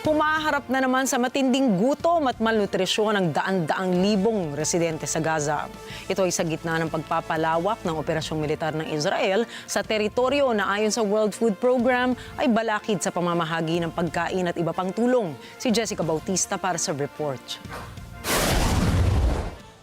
Pumaharap na naman sa matinding gutom at malnutrisyon ang daan-daang libong residente sa Gaza. Ito ay sa gitna ng pagpapalawak ng operasyong militar ng Israel sa teritoryo na ayon sa World Food Program ay balakid sa pamamahagi ng pagkain at iba pang tulong. Si Jessica Bautista para sa report.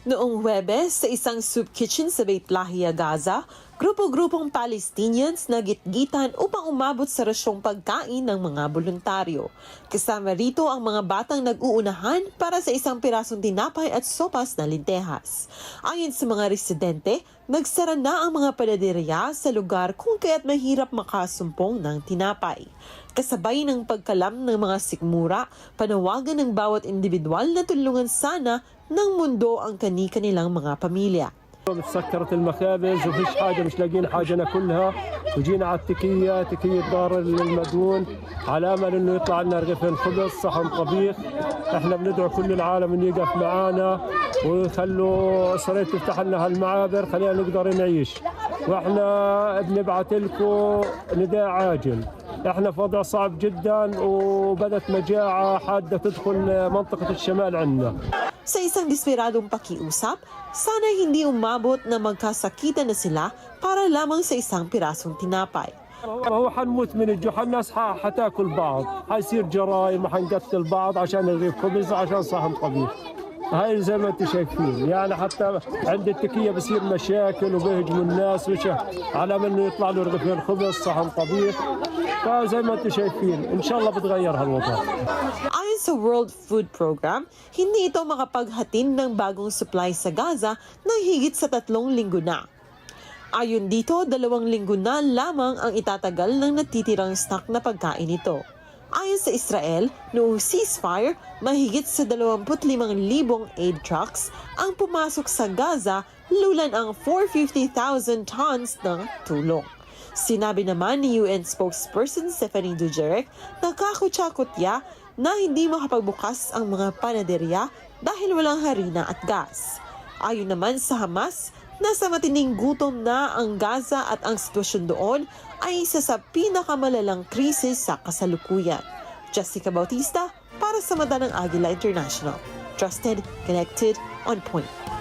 Noong Huwebes, sa isang soup kitchen sa Beit Lahia, Gaza, grupo-grupong Palestinians nagitgitan upang umabot sa rasyong pagkain ng mga voluntaryo. Kasama rito ang mga batang nag-uunahan para sa isang pirasong tinapay at sopas na lintehas. Ayon sa mga residente, nagsara na ang mga panaderia sa lugar kung kaya't mahirap makasumpong ng tinapay. Kasabay ng pagkalam ng mga sikmura, panawagan ng bawat individual na tulungan sana ng mundo ang kani-kanilang mga pamilya. سكرت المخابز وفيش حاجة مش لاقيين حاجة ناكلها. وجينا على التكية تكية دار المدون على امل إنه يطلع لنا رغيفين خبز صحن طبيخ. إحنا بندعو كل العالم انه يقف معانا ويخلوا اسرائيل تفتح لنا هالمعابر خلينا نقدر نعيش. وإحنا بنبعث لكم نداء عاجل. إحنا في وضع صعب جدا وبدت مجاعة حادة تدخل منطقة الشمال عندنا. Sa isang desperadong pakiusap, sana hindi umabot na magkasakitan na sila para lamang sa isang pirasong tinapay. هو حنموت من الجوع. الناس حتاكل بعض. حيصير جرائم وحنقتل بعض عشان نجيب خبز عشان صحن طبيخ هاي زي ما انتم شايفين يعني حتى عند التكيه بصير مشاكل وبيهجموا الناس وش على امل انه يطلع له رغيفين خبز صحن طبيخ فزي ما انتم شايفين ان شاء الله بتغير هالوضع Ayon sa World Food Program, hindi ito makapaghatid ng bagong supply sa Gaza ng higit sa tatlong linggo na. Ayon dito, dalawang linggo na lamang ang itatagal ng natitirang stock na pagkain ito. Ayon sa Israel, noong ceasefire, mahigit sa 25,000 aid trucks ang pumasok sa Gaza, lulan ang 450,000 tons ng tulong. Sinabi naman ni UN spokesperson Stephanie Dujarric na kakutya-kutya na hindi makapagbukas ang mga panaderya dahil walang harina at gas. Ayon naman sa Hamas, nasa matinding gutom na ang Gaza at ang sitwasyon doon ay isa sa pinakamalalang krisis sa kasalukuyan. Jessica Bautista para sa Mata ng Agila International. Trusted, connected, on point.